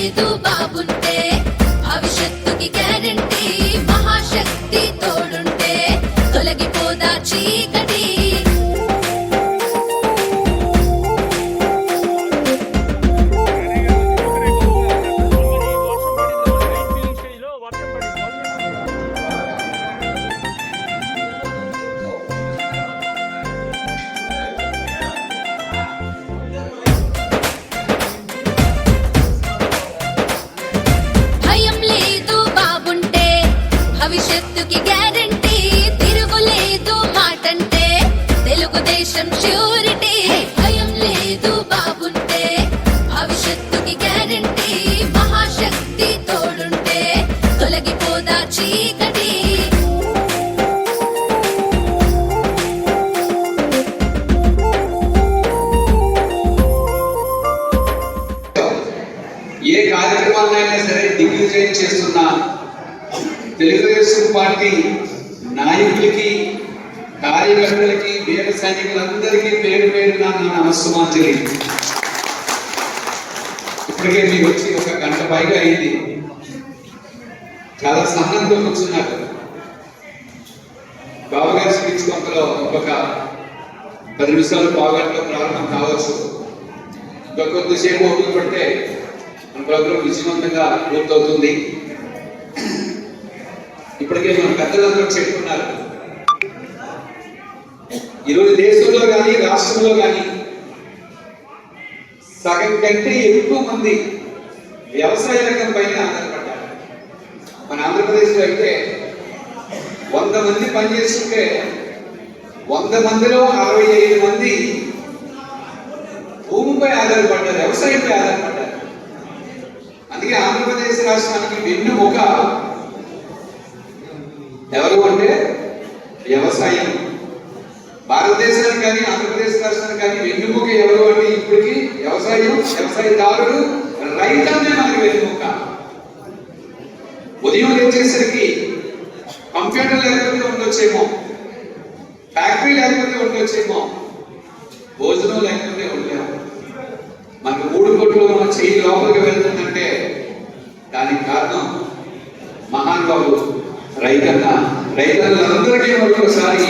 లేదు బాబుంటే. భవిష్యత్తుకి గ్యారంటీ మహాశక్తి తోడుంటే. తొలగిపోదా చీకటి. భవిష్యత్తుకి గ్యారంటీ తిరుగులేదు మాటంటే. తెలుగుదేశం ష్యూరిటీ భయం లేదు బాబుంటే. భవిష్యత్తుకి గ్యారంటీ మహాశక్తి తోడుంటే. తొలగిపోదా చీకటి. ఏ కార్యక్రమాలైనా సరే దిగ్విజయం చేస్తున్నా. తెలుగుదేశం పార్టీ నాయకులకి కార్యకర్తలకి వీర సైనికులందరికీ పేరు పేరున నా నమస్సుమాంజలి. ఇప్పటికే మీకు వచ్చి ఒక గంట పైగా అయింది. చాలా సహనంతో కూర్చున్నారు. బాబుగారి స్పీచ్ కొంతలో ఒక పది నిమిషాలు పావుగంటలో ప్రారంభం కావచ్చు. ఇంకా కొద్దిసేపు ఓపిక పడితే మన ప్రోగ్రాం విజయవంతంగా పూర్తవుతుంది. ఇప్పటికే మన పెద్దలందరూ చెప్పుకున్నారు. ఈరోజు దేశంలో కానీ రాష్ట్రంలో కానీ సగం కంటే ఎక్కువ మంది వ్యవసాయ రంగం పైన ఆధారపడ్డారు. మన ఆంధ్రప్రదేశ్లో అయితే వంద మంది పనిచేస్తుంటే వంద మందిలో అరవై ఐదు మంది భూమిపై ఆధారపడ్డారు వ్యవసాయంపై ఆధారపడ్డారు. అందుకే ఆంధ్రప్రదేశ్ రాష్ట్రానికి వెన్నుముక ఎవరు అంటే వ్యవసాయం. భారతదేశానికి కానీ ఆంధ్రప్రదేశ్ రాష్ట్రానికి కానీ వెన్నుముక ఎవరు అంటే ఇప్పటికీ వ్యవసాయం వ్యవసాయదారుడు రైతన్నే మనకి వెన్నుముక. ఉదయం లేచేసరికి కంప్యూటర్ లేకపోతే ఉండొచ్చేమో ఫ్యాక్టరీ లేకపోతే ఉండొచ్చేమో భోజనం లేకపోతే ఉండలేము. మనకు మూడు కోట్లు మన చెయ్యి లోపలికి వెళ్తుందంటే దానికి కారణం మహానుభావులు రైతన్న రైతన్నలందరికీ మరొకసారి